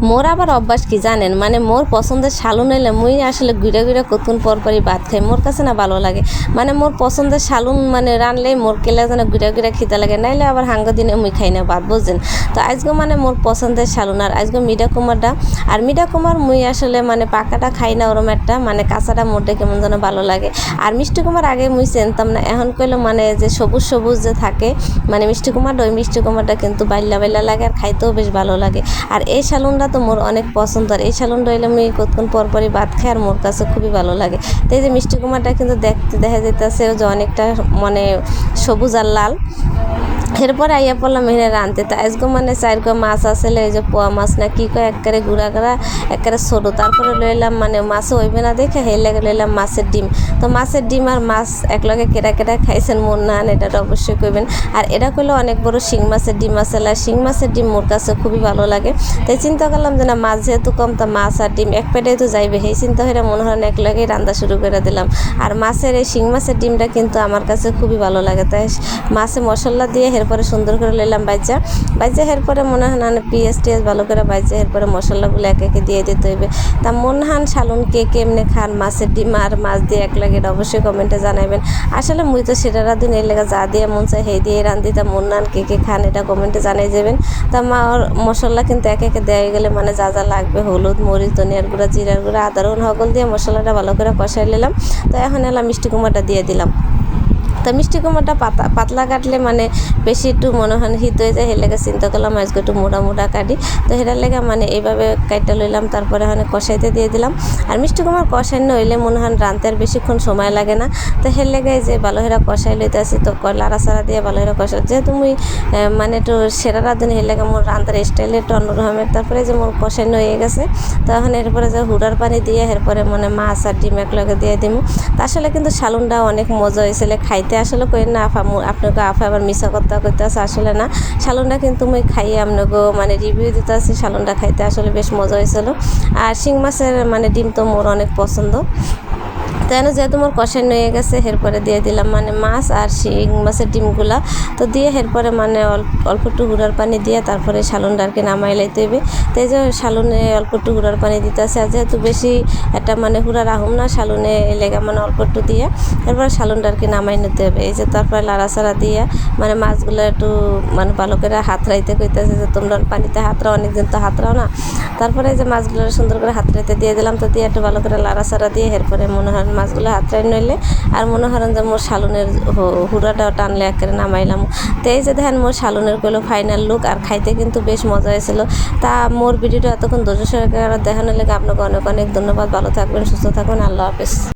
মোর আবার অভ্যাস কি জানেন? মানে মোর পছন্দের শালুন এলে মুই আসলে ঘুরে ঘুরে কতক্ষণ পর পরই ভাত খাই। মোর কাছে না ভালো লাগে। মানে মোর পছন্দের শালুন মানে রানলেই মোর কেলে যেন ঘুরে ঘুরে খিদে লাগে। নাইলে আবার হাঙ্গ দিনে মুই খাই না ভাত, বুঝছেন? তো আজকে মানে মোর পছন্দের শালুন। আর আজকে মিডা কুমারটা, আর মিডা কুমার মুই আসলে মানে পাকাটা খাই না ওরম একটা। মানে কাঁচাটা মোটে কেমন যেন ভালো লাগে। আর মিষ্টি কুমার আগে মুই চিনতাম না। এখন কইলো মানে যে সবুজ সবুজ যে থাকে মানে মিষ্টি কুমারটা, ওই মিষ্টি কুমারটা কিন্তু বাইল্লা বাইল্লা লাগে আর খাইতেও বেশ ভালো লাগে। আর এই শালুনটা তো মোর অনেক পছন্দ। আর এই শালুনটা হইলে আমি কতক্ষণ পরপরই ভাত খাই আর মোর কাছে খুবই ভালো লাগে। তো এই যে মিষ্টি কুমারটা কিন্তু দেখতে দেখা যেতেছে যে অনেকটা মানে সবুজ আর লাল। এরপরে আইয়া পড়লাম এখানে রানতে তো আজকে মানে চার কয় মাছ আসলে ওই যে পোয়া মাছ না কি কয় একবারে গুঁড়া গুড়া একবারে ছোটো তারপরে লইলাম মানে মাছও হইবে না দেখে সেই লেগে লইলাম মাছের ডিম। তো মাছের ডিম আর মাছ একলগে কেটা কেটা খাইছেন, মন না এটা তো অবশ্যই কইবেন। আর এটা করলে অনেক বড় শিং মাছের ডিম আছে আর শিং মাছের ডিম মোর কাছে খুবই ভালো লাগে। তাই চিন্তা করলাম যে না, মাছ যেহেতু কম, তা মাছ আর ডিম এক পেটে তো যাইবে। সেই চিন্তা হয়ে মনে হয় এক লগেই রান্না শুরু করে দিলাম। আর মাছের এই শিং মাছের ডিমটা কিন্তু আমার কাছে খুবই ভালো লাগে। তাই মাছে মশলা দিয়ে এরপরে সুন্দর করে নিলাম বাইজা। বাইজা পরে মনে হয় না পিঁয়াজ টিয়াজ ভালো করে বাইজা এরপরে মশলাগুলো এক একে দিয়ে দিতে হইবে। তা মন হান শালুন কে কেমনে খান, মাছের ডিম আর মাছ দিয়ে এক লাগে এটা অবশ্যই কমেন্টে জানাবেন আসলে মুই তো সেটা রাঁধুন এই লেগে যা দিয়ে মন চাই সেই দিয়ে রান্ধি, তা মন হান কে কে খান এটা কমেন্টে জানাই যাবেন তা মা ওর মশলা কিন্তু এক একে দেওয়া গেলে মানে যা যা লাগবে, হলুদ, মরিচ, ধনিয়ার গুঁড়া, জিরার গুঁড়া, আদা রসুন সকল দিয়ে মশলাটা ভালো করে কষাই নিলাম। তো এখন এলাম মিষ্টি কুমড়াটা দিয়ে দিলাম। তা মিষ্টি কুমড়োটা পাতা, পাতলা কাটলে মানে বেশি একটু মনে হয় হিট হয়ে যায়, সেই লেগে চিন্তা করলাম আজকে একটু মোটা মোটা কাটি। তো সেটার লেগে মানে এইভাবে কাইটা লইলাম, তারপরে মানে কষাইতে দিয়ে দিলাম। আর মিষ্টি কুমড় কষাইনো হইলে মনে হয় রানতে আর বেশিক্ষণ সময় লাগে না। তো সেই লেগে যে ভালো হেরা কষাই লইতে আসি তো লাড়া সারা দিয়ে ভালো হেরা কষা যেহেতু মুই মানে একটু সেরা রাঁধুনি, সেই লেগে মোর রান্তার স্টাইল একটু অন্যরকমের তারপরে যে মোর কষাইনো হয়ে গেছে তখন এরপরে যে হুড়ার পানি দিয়ে, এরপরে মানে মাছ আর ডিম এক লগে দিয়ে দিমু। তা আসলে কিন্তু শালুনটা অনেক মজা হয়েছিল, খাইতে আসলে কই না, আফা আপনাকে আফা আবার মিশা কথা করতে আছে আসলে না। শালনটা কিন্তু মুই খাইয়ে আপনাকে মানে রিভিউ দিতে আছি শালনটা খাইতে আসলে বেশ মজা হয়েছিল আর শিং মাছের মানে ডিম তো মোর অনেক পছন্দ। তেন যেহেতু মোর কষাই নিয়ে গেছে এরপরে দিয়ে দিলাম মানে মাছ আর শিং, মাছের ডিমগুলা। তো দিয়ে এরপরে মানে অল্প একটু হুড়ার পানি দিয়ে তারপরে শালুনটা আর কি নামাই লাইতে হবে তো এই যে শালুনে অল্প একটু হুড়ার পানি দিতে আছে আর যেহেতু বেশি একটা মানে হুড়া রাহুম না, শালুনে লেগা মানে অল্প একটু দিয়ে এরপরে শালুনটা আর কি নামাই নিতে হবে এই যে তারপরে লাড়াচাড়া দিয়ে মানে মাছগুলো একটু মানে ভালো করে হাত রাইতে কইতেছে যে, তোমরা পানিতে হাত রাও অনেকদিন তো হাত রাও না। তারপরে যে মাছগুলো সুন্দর করে হাত রাইতে দিয়ে দিলাম, তো দিয়ে একটু ভালো করে লাড়াচাড়া দিয়ে এরপরে মনে হয় মাছগুলো হাত রাই নইলে আর মনে হয় যে মোর শালুনের হুড়াটাও হুড়াটা টানলে একেবারে নামাইলাম। তো এই যে দেখেন মোর শালুনের কইলো ফাইনাল লুক আর খাইতে কিন্তু বেশ মজা হয়েছিল। তা মোর ভিডিওটা এতক্ষণ ধৈর্য সহকারে দেখানোর লেগে আপনাকে অনেক অনেক ধন্যবাদ। ভালো থাকবেন, সুস্থ থাকবেন। আল্লাহ হাফেজ।